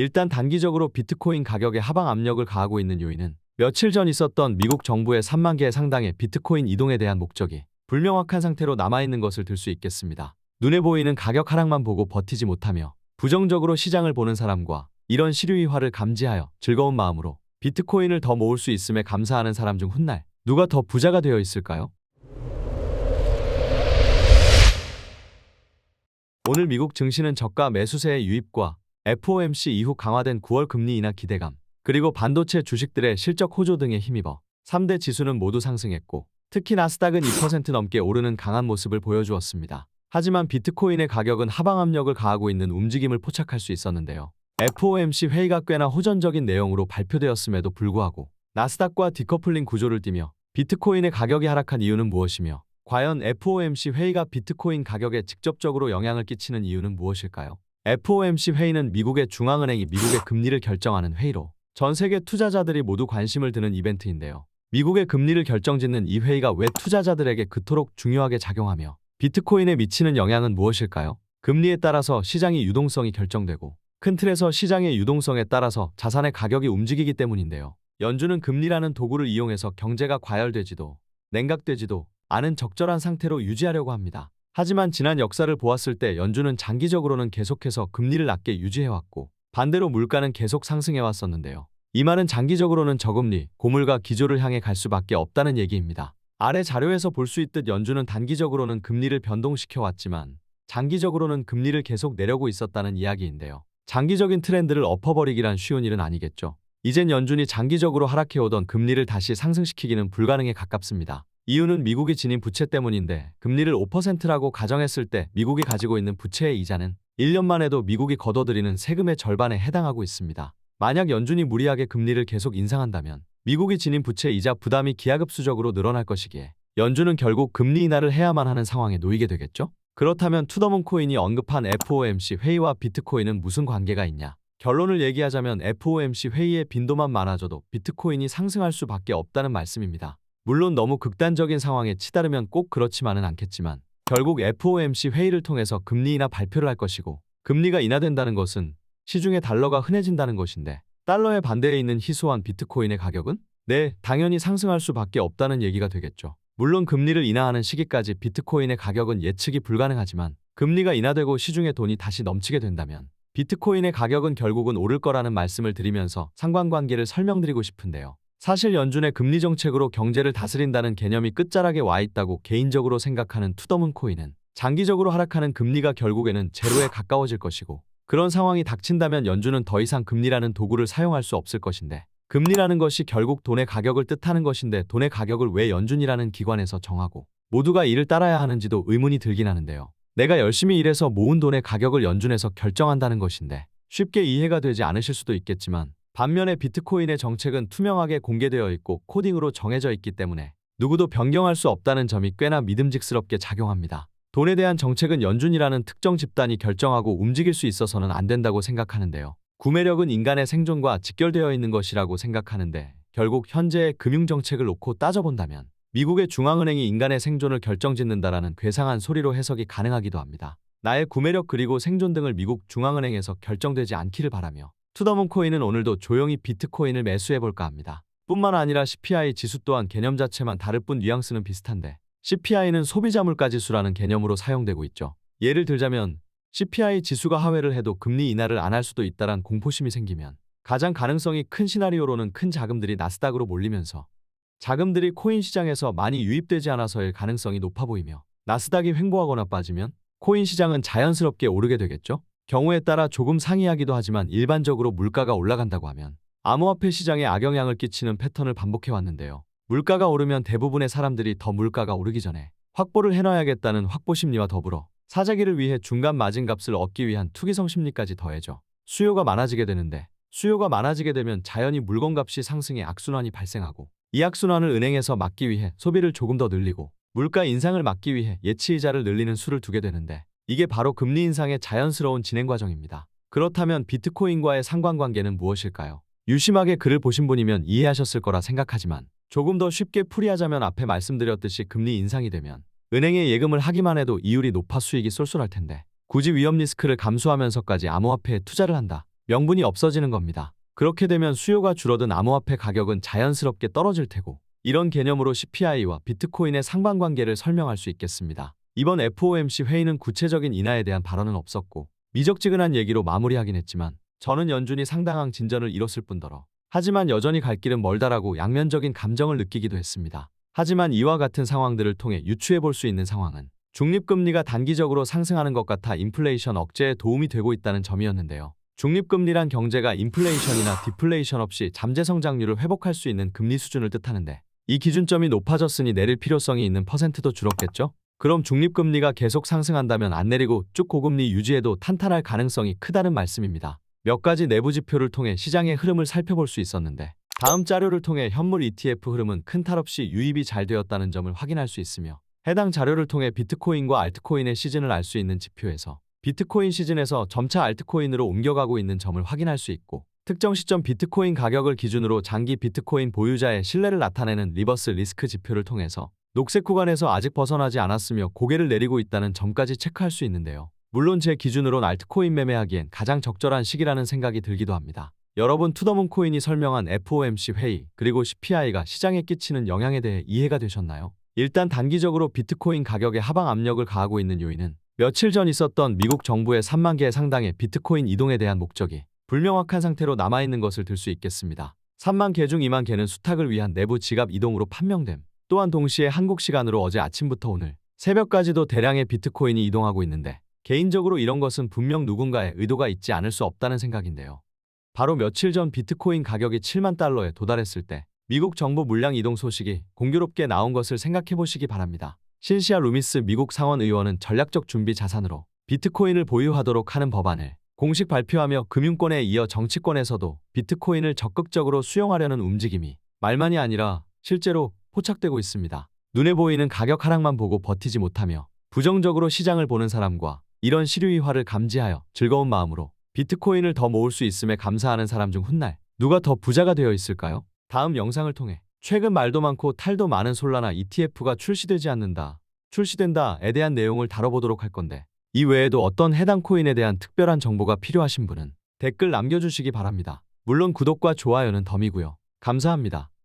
일단 단기적으로 비트코인 가격에 하방 압력을 가하고 있는 요인은 며칠 전 있었던 미국 정부의 3만 개 상당의 비트코인 이동에 대한 목적이 불명확한 상태로 남아있는 것을 들 수 있겠습니다. 눈에 보이는 가격 하락만 보고 버티지 못하며 부정적으로 시장을 보는 사람과 이런 시류이화를 감지하여 즐거운 마음으로 비트코인을 더 모을 수 있음에 감사하는 사람 중 훗날 누가 더 부자가 되어 있을까요? 오늘 미국 증시는 저가 매수세의 유입과 FOMC 이후 강화된 9월 금리 인하 기대감, 그리고 반도체 주식들의 실적 호조 등에 힘입어 3대 지수는 모두 상승했고 특히 나스닥은 2% 넘게 오르는 강한 모습을 보여주었습니다. 하지만 비트코인의 가격은 하방 압력을 가하고 있는 움직임을 포착할 수 있었는데요. FOMC 회의가 꽤나 호전적인 내용으로 발표되었음에도 불구하고 나스닥과 디커플링 구조를 띠며 비트코인의 가격이 하락한 이유는 무엇이며 과연 FOMC 회의가 비트코인 가격에 직접적으로 영향을 끼치는 이유는 무엇일까요? FOMC 회의는 미국의 중앙은행이 미국의 금리를 결정하는 회의로 전 세계 투자자들이 모두 관심을 드는 이벤트인데요. 미국의 금리를 결정짓는 이 회의가 왜 투자자들에게 그토록 중요하게 작용하며 비트코인에 미치는 영향은 무엇일까요? 금리에 따라서 시장의 유동성이 결정되고 큰 틀에서 시장의 유동성에 따라서 자산의 가격이 움직이기 때문인데요. 연준은 금리라는 도구를 이용해서 경제가 과열되지도 냉각되지도 않은 적절한 상태로 유지하려고 합니다. 하지만 지난 역사를 보았을 때 연준은 장기적으로는 계속해서 금리를 낮게 유지해왔고 반대로 물가는 계속 상승해왔었는데요. 이 말은 장기적으로는 저금리, 고물가 기조를 향해 갈 수밖에 없다는 얘기입니다. 아래 자료에서 볼 수 있듯 연준은 단기적으로는 금리를 변동시켜 왔지만 장기적으로는 금리를 계속 내려고 있었다는 이야기인데요. 장기적인 트렌드를 엎어버리기란 쉬운 일은 아니겠죠. 이젠 연준이 장기적으로 하락해오던 금리를 다시 상승시키기는 불가능에 가깝습니다. 이유는 미국이 지닌 부채 때문인데 금리를 5%라고 가정했을 때 미국이 가지고 있는 부채의 이자는 1년만 해도 미국이 걷어들이는 세금의 절반에 해당하고 있습니다. 만약 연준이 무리하게 금리를 계속 인상한다면 미국이 지닌 부채 이자 부담이 기하급수적으로 늘어날 것이기에 연준은 결국 금리 인하를 해야만 하는 상황에 놓이게 되겠죠? 그렇다면 투더문 코인이 언급한 FOMC 회의와 비트코인은 무슨 관계가 있냐? 결론을 얘기하자면 FOMC 회의의 빈도만 많아져도 비트코인이 상승할 수밖에 없다는 말씀입니다. 물론 너무 극단적인 상황에 치달으면 꼭 그렇지만은 않겠지만 결국 FOMC 회의를 통해서 금리 인하 발표를 할 것이고 금리가 인하된다는 것은 시중에 달러가 흔해진다는 것인데 달러에 반대에 있는 희소한 비트코인의 가격은 네, 당연히 상승할 수밖에 없다는 얘기가 되겠죠. 물론 금리를 인하하는 시기까지 비트코인의 가격은 예측이 불가능하지만 금리가 인하되고 시중에 돈이 다시 넘치게 된다면 비트코인의 가격은 결국은 오를 거라는 말씀을 드리면서 상관관계를 설명드리고 싶은데요. 사실 연준의 금리 정책으로 경제를 다스린다는 개념이 끝자락에 와 있다고 개인적으로 생각하는 투더문 코인은 장기적으로 하락하는 금리가 결국에는 제로에 가까워질 것이고 그런 상황이 닥친다면 연준은 더 이상 금리라는 도구를 사용할 수 없을 것인데 금리라는 것이 결국 돈의 가격을 뜻하는 것인데 돈의 가격을 왜 연준이라는 기관에서 정하고 모두가 이를 따라야 하는지도 의문이 들긴 하는데요. 내가 열심히 일해서 모은 돈의 가격을 연준에서 결정한다는 것인데 쉽게 이해가 되지 않으실 수도 있겠지만 반면에 비트코인의 정책은 투명하게 공개되어 있고 코딩으로 정해져 있기 때문에 누구도 변경할 수 없다는 점이 꽤나 믿음직스럽게 작용합니다. 돈에 대한 정책은 연준이라는 특정 집단이 결정하고 움직일 수 있어서는 안 된다고 생각하는데요. 구매력은 인간의 생존과 직결되어 있는 것이라고 생각하는데 결국 현재의 금융정책을 놓고 따져본다면 미국의 중앙은행이 인간의 생존을 결정짓는다라는 괴상한 소리로 해석이 가능하기도 합니다. 나의 구매력 그리고 생존 등을 미국 중앙은행에서 결정되지 않기를 바라며 투더문 코인은 오늘도 조용히 비트코인을 매수해볼까 합니다. 뿐만 아니라 CPI 지수 또한 개념 자체만 다를 뿐 뉘앙스는 비슷한데 CPI는 소비자 물가 지수라는 개념으로 사용되고 있죠. 예를 들자면 CPI 지수가 하회를 해도 금리 인하를 안 할 수도 있다란 공포심이 생기면 가장 가능성이 큰 시나리오로는 큰 자금들이 나스닥으로 몰리면서 자금들이 코인 시장에서 많이 유입되지 않아서일 가능성이 높아 보이며 나스닥이 횡보하거나 빠지면 코인 시장은 자연스럽게 오르게 되겠죠. 경우에 따라 조금 상이하기도 하지만 일반적으로 물가가 올라간다고 하면 암호화폐 시장에 악영향을 끼치는 패턴을 반복해 왔는데요. 물가가 오르면 대부분의 사람들이 더 물가가 오르기 전에 확보를 해놔야겠다는 확보 심리와 더불어 사재기를 위해 중간 마진값을 얻기 위한 투기성 심리까지 더해져 수요가 많아지게 되는데 수요가 많아지게 되면 자연히 물건값이 상승해 악순환이 발생하고 이 악순환을 은행에서 막기 위해 소비를 조금 더 늘리고 물가 인상을 막기 위해 예치이자를 늘리는 수를 두게 되는데 이게 바로 금리 인상의 자연스러운 진행 과정입니다. 그렇다면 비트코인과의 상관관계는 무엇일까요? 유심하게 글을 보신 분이면 이해하셨을 거라 생각하지만 조금 더 쉽게 풀이하자면 앞에 말씀드렸듯이 금리 인상이 되면 은행에 예금을 하기만 해도 이율이 높아 수익이 쏠쏠할 텐데 굳이 위험 리스크를 감수하면서까지 암호화폐에 투자를 한다. 명분이 없어지는 겁니다. 그렇게 되면 수요가 줄어든 암호화폐 가격은 자연스럽게 떨어질 테고 이런 개념으로 CPI와 비트코인의 상반관계를 설명할 수 있겠습니다. 이번 FOMC 회의는 구체적인 인하에 대한 발언은 없었고 미적지근한 얘기로 마무리하긴 했지만 저는 연준이 상당한 진전을 이뤘을 뿐더러 하지만 여전히 갈 길은 멀다라고 양면적인 감정을 느끼기도 했습니다. 하지만 이와 같은 상황들을 통해 유추해 볼 수 있는 상황은 중립금리가 단기적으로 상승하는 것 같아 인플레이션 억제에 도움이 되고 있다는 점이었는데요. 중립금리란 경제가 인플레이션이나 디플레이션 없이 잠재 성장률을 회복할 수 있는 금리 수준을 뜻하는데 이 기준점이 높아졌으니 내릴 필요성이 있는 퍼센트도 줄었겠죠? 그럼 중립금리가 계속 상승한다면 안 내리고 쭉 고금리 유지해도 탄탄할 가능성이 크다는 말씀입니다. 몇 가지 내부 지표를 통해 시장의 흐름을 살펴볼 수 있었는데 다음 자료를 통해 현물 ETF 흐름은 큰 탈 없이 유입이 잘 되었다는 점을 확인할 수 있으며 해당 자료를 통해 비트코인과 알트코인의 시즌을 알 수 있는 지표에서 비트코인 시즌에서 점차 알트코인으로 옮겨가고 있는 점을 확인할 수 있고 특정 시점 비트코인 가격을 기준으로 장기 비트코인 보유자의 신뢰를 나타내는 리버스 리스크 지표를 통해서 녹색 구간에서 아직 벗어나지 않았으며 고개를 내리고 있다는 점까지 체크할 수 있는데요. 물론 제 기준으론 알트코인 매매하기엔 가장 적절한 시기라는 생각이 들기도 합니다. 여러분 투더문 코인이 설명한 FOMC 회의 그리고 CPI가 시장에 끼치는 영향에 대해 이해가 되셨나요? 일단 단기적으로 비트코인 가격에 하방 압력을 가하고 있는 요인은 며칠 전 있었던 미국 정부의 3만 개 상당의 비트코인 이동에 대한 목적이 불명확한 상태로 남아있는 것을 들 수 있겠습니다. 3만 개 중 2만 개는 수탁을 위한 내부 지갑 이동으로 판명됨. 또한 동시에 한국 시간으로 어제 아침부터 오늘 새벽까지도 대량의 비트코인이 이동하고 있는데 개인적으로 이런 것은 분명 누군가의 의도가 있지 않을 수 없다는 생각인데요. 바로 며칠 전 비트코인 가격이 7만 달러에 도달했을 때 미국 정부 물량 이동 소식이 공교롭게 나온 것을 생각해 보시기 바랍니다. 신시아 루미스 미국 상원 의원은 전략적 준비 자산으로 비트코인을 보유하도록 하는 법안을 공식 발표하며 금융권에 이어 정치권에서도 비트코인을 적극적으로 수용하려는 움직임이 말만이 아니라 실제로 포착되고 있습니다. 눈에 보이는 가격 하락만 보고 버티지 못하며 부정적으로 시장을 보는 사람과 이런 시류이화를 감지하여 즐거운 마음으로 비트코인을 더 모을 수 있음에 감사하는 사람 중 훗날 누가 더 부자가 되어 있을까요? 다음 영상을 통해 최근 말도 많고 탈도 많은 솔라나 ETF가 출시되지 않는다, 출시된다에 대한 내용을 다뤄보도록 할 건데 이 외에도 어떤 해당 코인에 대한 특별한 정보가 필요하신 분은 댓글 남겨주시기 바랍니다. 물론 구독과 좋아요는 덤이고요. 감사합니다.